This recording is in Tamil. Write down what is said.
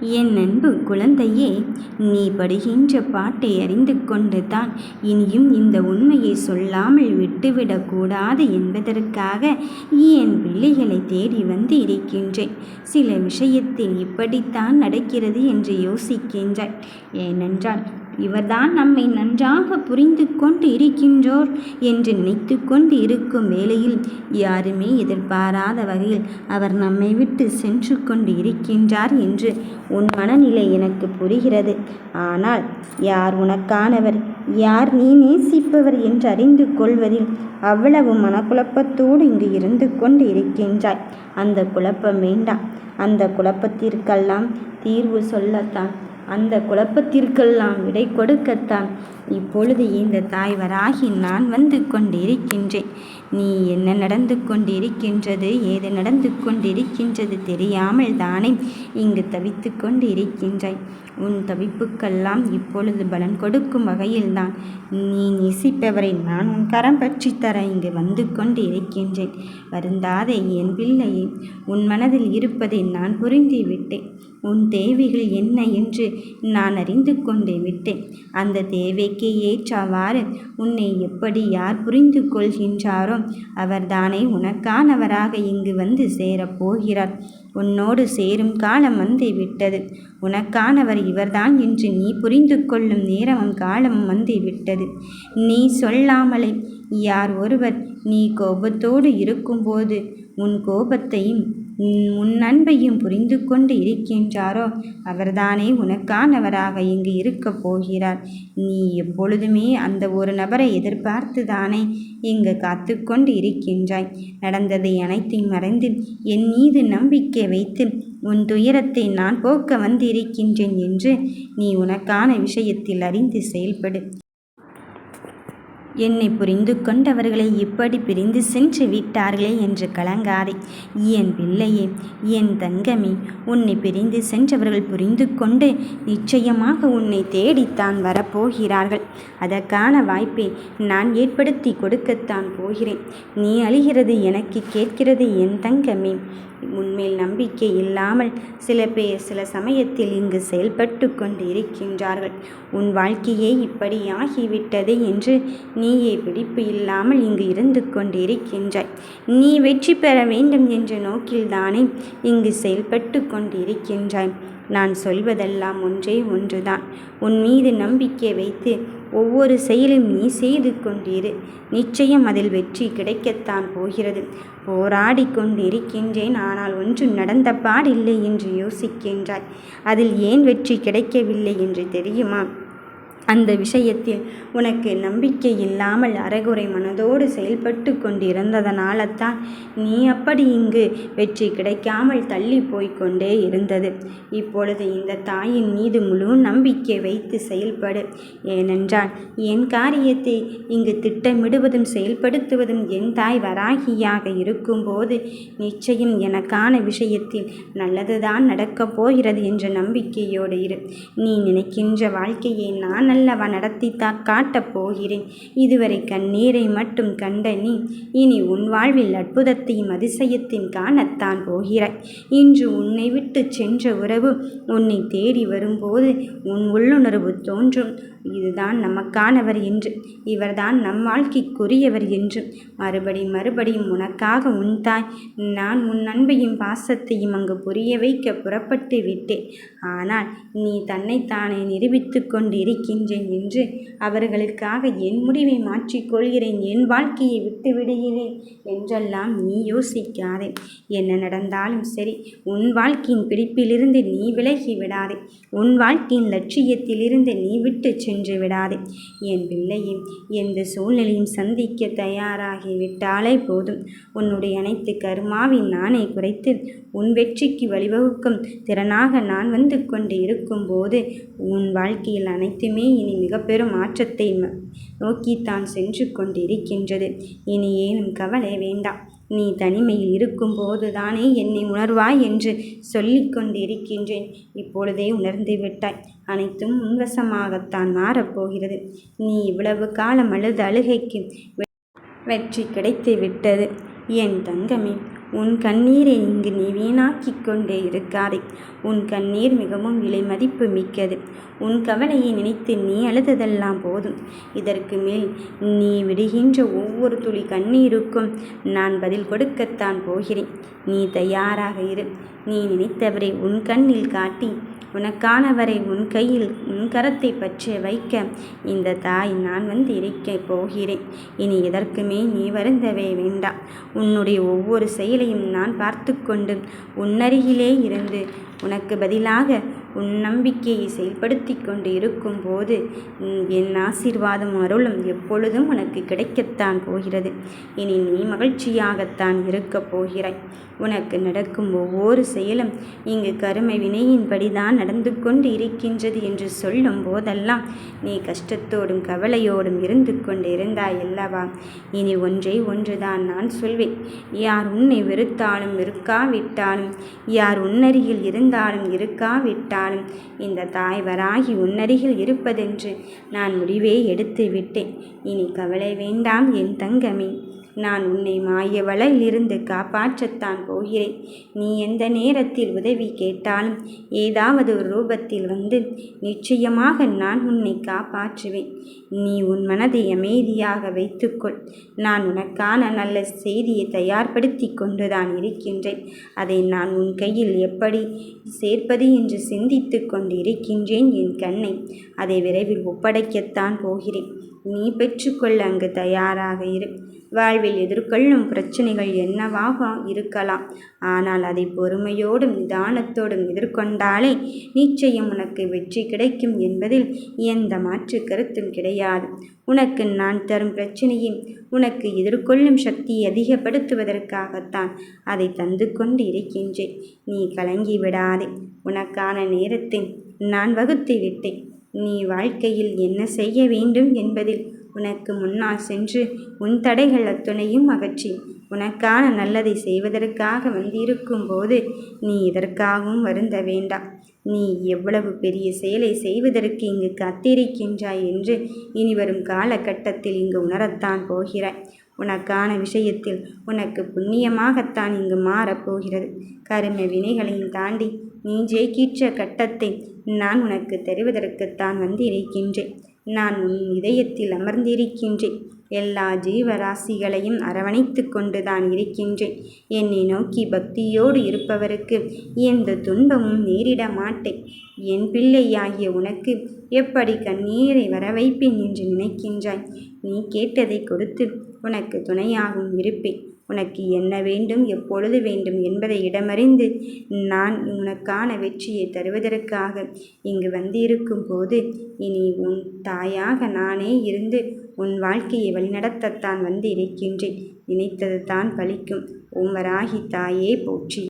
என் அன்பு குழந்தையே நீ படுகின்ற பாட்டை அறிந்து கொண்டு தான் இனியும் இந்த உண்மையை சொல்லாமல் விட்டுவிடக்கூடாது என்பதற்காக என் பிள்ளைகளை தேடி வந்து இருக்கின்றேன். சில விஷயத்தில் இப்படித்தான் நடக்கிறது என்று யோசிக்கின்றாய் ஏனென்றால் இவர்தான் நம்மை நன்றாக புரிந்து கொண்டு இருக்கின்றோர் என்று நினைத்து கொண்டு இருக்கும் வேளையில் யாருமே எதிர்பாராத வகையில் அவர் நம்மை விட்டு சென்று கொண்டு இருக்கின்றார் என்று உன் மனநிலை எனக்கு புரிகிறது. ஆனால் யார் உனக்கானவர்? யார் நீ நேசிப்பவர் என்று அறிந்து கொள்வதில் அவ்வளவு மனக்குழப்பத்தோடு இங்கு இருந்து கொண்டு இருக்கின்றாய். அந்த குழப்பம் வேண்டாம். அந்த குழப்பத்திற்கெல்லாம் தீர்வு சொல்லத்தான். அந்த குழப்பத்திற்கெல்லாம் விடை கொடுக்கத்தான். இப்பொழுது இந்த தாய்வராகி நான் வந்து கொண்டிருக்கின்றேன். நீ என்ன நடந்து கொண்டிருக்கின்றது ஏது நடந்து கொண்டிருக்கின்றது தெரியாமல் தானே இங்கு தவித்து கொண்டிருக்கின்றாய். உன் தவிப்புக்கெல்லாம் இப்பொழுது பலன் கொடுக்கும் வகையில்தான். நீ நேசிப்பவரை நான் உன் கரம் பற்றி தர இங்கு வந்து கொண்டு இருக்கின்றேன் வருந்தாதே என் பிள்ளையே உன் மனதில் இருப்பதை நான் புரிந்து விட்டேன் உன் தேவைகள் என்ன என்று நான் அறிந்து கொண்டு விட்டேன். அந்த தேவைக்கு ஏற்றவாறு உன்னை எப்படி யார் புரிந்து கொள்கின்றாரோ அவர்தானே உனக்கானவராக இங்கு வந்து சேரப்போகிறார் உன்னோடு சேரும் காலம் வந்து விட்டது. உனக்கானவர் இவர்தான் என்று நீ புரிந்து கொள்ளும் நேரமும் காலமும் வந்து விட்டது. நீ சொல்லாமலே யார் ஒருவர் நீ கோபத்தோடு இருக்கும்போது உன் கோபத்தையும் உன் அன்பையும் புரிந்து கொண்டு இருக்கின்றாரோ? அவர்தானே உனக்கானவராக இங்கு இருக்கப் போகிறார். நீ எப்பொழுதுமே அந்த ஒரு நபரை எதிர்பார்த்து தானே இங்கு காத்து கொண்டு இருக்கின்றாய். நடந்ததை அனைத்தையும் மறைந்து என் மீது நம்பிக்கை வைத்து உன் துயரத்தை நான் போக்க வந்திருக்கின்றேன் என்று நீ உனக்கான விஷயத்தில் அறிந்து செயல்படு. என்னை புரிந்து கொண்டவர்களை இப்படி பிரிந்து சென்று விட்டார்களே என்று கலங்காதே. என் பிள்ளையே என் தங்கமே உன்னை பிரிந்து சென்றவர்கள் புரிந்து கொண்டு நிச்சயமாக உன்னை தேடித்தான் வரப்போகிறார்கள். அதற்கான வாய்ப்பை நான் ஏற்படுத்தி கொடுக்கத்தான் போகிறேன். நீ அழிகிறது எனக்கு கேட்கிறது என் தங்கமே. உன்மேல் நம்பிக்கை இல்லாமல் சில பேர் சில சமயத்தில் இங்கு செயல்பட்டு கொண்டு இருக்கின்றார்கள் உன் வாழ்க்கையே இப்படி ஆகிவிட்டது என்று நீயே பிடிப்பு இல்லாமல் இங்கு இருந்து கொண்டிருக்கின்றாய். நீ வெற்றி பெற வேண்டும் என்ற நோக்கில்தானே இங்கு செயல்பட்டு கொண்டிருக்கின்றாய். நான் சொல்வதெல்லாம் ஒன்றே ஒன்றுதான். உன் மீது நம்பிக்கை வைத்து ஒவ்வொரு செயலும் நீ செய்து கொண்டிரு. நிச்சயம் அதில் வெற்றி கிடைக்கத்தான் போகிறது. போராடி கொண்டிருக்கின்றேன் ஆனால் ஒன்றும் நடந்த பாடில்லை என்று யோசிக்கின்றாய். அதில் ஏன் வெற்றி கிடைக்கவில்லை என்று தெரியுமா? அந்த விஷயத்தில் உனக்கு நம்பிக்கை இல்லாமல் அரைகுறை மனதோடு செயல்பட்டு கொண்டிருந்ததனால்தான் நீ அப்படி இங்கு வெற்றி கிடைக்காமல் தள்ளி போய்கொண்டே இருந்தது. இப்பொழுது இந்த தாயின் மீது முழு நம்பிக்கை வைத்து செயல்படு. ஏனென்றால் என் காரியத்தை இங்கு திட்டமிடுவதும் செயல்படுத்துவதும் என் தாய் வராகியாக இருக்கும்போது நிச்சயம் எனக்கான விஷயத்தில் நல்லதுதான் நடக்கப் போகிறது என்ற நம்பிக்கையோடு இரு. நீ நினைக்கின்ற வாழ்க்கையை நான் அல்லவா நடத்தித்தான் காட்டப் போகிறேன். இதுவரை கண்ணீரை மட்டும் கண்ட நீ இனி உன் வாழ்வில் அற்புதத்தையும் அதிசயத்தின் காணத்தான் போகிறாய். இன்று உன்னை விட்டு சென்ற உறவு உன்னை தேடி வரும்போது உன் உள்ளுணர்வு தோன்றும். இதுதான் நமக்கானவர் என்று. இவர்தான் நம் வாழ்க்கைக்குரியவர் என்று. மறுபடி மறுபடியும் உனக்காக உன் தாய் நான் உன் அன்பையும் பாசத்தையும் அங்கு புரிய வைக்க புறப்பட்டு விட்டேன். ஆனால் நீ தன்னைத்தானே நிரூபித்து கொண்டிருக்கின்றேன் என்று அவர்களுக்காக என் முடிவை மாற்றிக்கொள்கிறேன் என் வாழ்க்கையை விட்டு விடுகிறேன் என்றெல்லாம் நீ யோசிக்காதே. என்ன நடந்தாலும் சரி உன் வாழ்க்கையின் பிடிப்பிலிருந்து நீ விலகி விடாதே. உன் வாழ்க்கையின் லட்சியத்திலிருந்து நீ விட்டு சென்று விடாதே. என் பிள்ளையை எந்த சூழ்நிலையும் சந்திக்க தயாராகிவிட்டாலே போதும். உன்னுடைய அனைத்து கருமாவின் நானே குறைத்து உன் வெற்றிக்கு வழிவகுக்கும் திறனாக நான் வந்து கொண்டு இருக்கும்போது உன் வாழ்க்கையில் அனைத்துமே இனி மிக பெரும் மாற்றத்தை நோக்கித்தான் சென்று கொண்டிருக்கின்றது. இனி ஏனும் கவலை வேண்டாம். நீ தனிமையில் இருக்கும்போது தானே என்னை உணர்வாய் என்று சொல்லி கொண்டிருக்கின்றேன். இப்பொழுதே உணர்ந்து விட்டாய். அனைத்தும் உன்வசமாகத்தான் மாறப்போகிறது. நீ இவ்வளவு காலம் அழுது அழுகைக்கு வெற்றி கிடைத்து விட்டது. என் தங்கமே உன் கண்ணீரை இங்கு நீ வீணாக்கிக் கொண்டே இருக்காதே. உன் கண்ணீர் மிகவும் விலை மதிப்பு மிக்கது. உன் கவலையை நினைத்து நீ அழுததெல்லாம் போதும். இதற்கு மேல் நீ விடுகின்ற ஒவ்வொரு துளி கண்ணீருக்கும் நான் பதில் கொடுக்கத்தான் போகிறேன். நீ தயாராக இரு. நீ நினைத்தவரை உன் கண்ணில் காட்டி உனக்கானவரை உன் கையில் உன் கரத்தை பற்றி வைக்க இந்த தாய் நான் வந்து இருக்க போகிறேன். இனி எதற்குமே நீ வருந்தவே வேண்டாம். உன்னுடைய ஒவ்வொரு செயலையும் நான் பார்த்து கொண்டு உன்னருகிலே இருந்து உனக்கு பதிலாக உன் நம்பிக்கையை செயல்படுத்தி கொண்டு இருக்கும்போது என் ஆசீர்வாதம் அருளும் எப்பொழுதும் உனக்கு கிடைக்கத்தான் போகிறது. இனி நீ மகிழ்ச்சியாகத்தான் இருக்கப் போகிறாய். உனக்கு நடக்கும் ஒவ்வொரு செயலும் இங்கு கருமை வினையின்படிதான் நடந்து கொண்டு இருக்கின்றது என்று சொல்லும் போதெல்லாம் நீ கஷ்டத்தோடும் கவலையோடும் இருந்து கொண்டு இருந்தாய் அல்லவா? இனி ஒன்றை ஒன்றுதான் நான் சொல்வேன். யார் உன்னை வெறுத்தாலும் வெறுக்காவிட்டாலும் யார் உன்னருகில் இருந்தாலும் இருக்காவிட்டாலும் இந்த தாய்வராகி உன்னருகில் இருப்பதென்று நான் முடிவே எடுத்து விட்டேன் இனி கவலை வேண்டாம் என் தங்கமே. நான் உன்னை மாய வலையிலிருந்து காப்பாற்றத்தான் போகிறேன். நீ எந்த நேரத்தில் உதவி கேட்டாலும் ஏதாவது ஒரு ரூபத்தில் வந்து நிச்சயமாக நான் உன்னை காப்பாற்றுவேன். நீ உன் மனதை அமைதியாக வைத்துக்கொள். நான் உனக்கான நல்ல செய்தியை தயார்படுத்தி கொண்டுதான் இருக்கின்றேன். அதை நான் உன் கையில் எப்படி சேர்ப்பது என்று சிந்தித்து கொண்டிருக்கின்றேன் என் கண்ணை. அதை விரைவில் ஒப்படைக்கத்தான் போகிறேன். நீ பெற்றுக்கொள்ள அங்கு தயாராக இரு. வாழ்வில் எதிர்கொள்ளும் பிரச்சனைகள் என்னவாக இருக்கலாம். ஆனால் அதை பொறுமையோடும் நிதானத்தோடும் எதிர்கொண்டாலே நிச்சயம் உனக்கு வெற்றி கிடைக்கும் என்பதில் எந்த மாற்று கருத்தும் கிடையாது. உனக்கு நான் தரும் பிரச்சனையை உனக்கு எதிர்கொள்ளும் சக்தியை அதிகப்படுத்துவதற்காகத்தான் அதை தந்து கொண்டு இருக்கின்றேன். நீ கலங்கி விடாதே. உனக்கான நேரத்தை நான் வகுத்து விட்டேன். நீ வாழ்க்கையில் என்ன செய்ய வேண்டும் என்பதில் உனக்கு முன்னால் சென்று உன் தடைகள் அத்துணையும் அகற்றி உனக்கான நல்லதை செய்வதற்காக வந்திருக்கும் போது நீ இதற்காகவும் வருந்த வேண்டாம். நீ எவ்வளவு பெரிய செயலை செய்வதற்கு இங்கு காத்திருக்கின்றாய் என்று இனி வரும் காலகட்டத்தில் இங்கு உணரத்தான் போகிறாய். உனக்கான விஷயத்தில் உனக்கு புண்ணியமாகத்தான் இங்கு மாறப்போகிறது கரும வினைகளையும் தாண்டி நீ ஜெயிக்கின்ற கட்டத்தை நான் உனக்கு தெரிவதற்குத்தான் வந்திருக்கின்றேன். நான் உன் இதயத்தில் அமர்ந்திருக்கின்றேன். எல்லா ஜீவராசிகளையும் அரவணைத்து கொண்டுதான் இருக்கின்றேன். என்னை நோக்கி பக்தியோடு இருப்பவருக்கு எந்த துன்பமும் நேரிட மாட்டேன். என் பிள்ளையாகிய உனக்கு எப்படி கண்ணீரை வர வைப்பேன் என்று நினைக்கின்றாய்? நீ கேட்டதை கொடுத்து உனக்கு துணையாகவும் இருப்பேன். உனக்கு என்ன வேண்டும் எப்பொழுது வேண்டும் என்பதை இடமறிந்து நான் உனக்கான வெற்றியை தருவதற்காக இங்கு வந்திருக்கும் போது இனி உன் தாயாக நானே இருந்து உன் வாழ்க்கையை வழிநடத்தத்தான் வந்து இருக்கின்றேன் நினைத்தது தான் பலிக்கும் உம்மராகி தாயே போற்றி.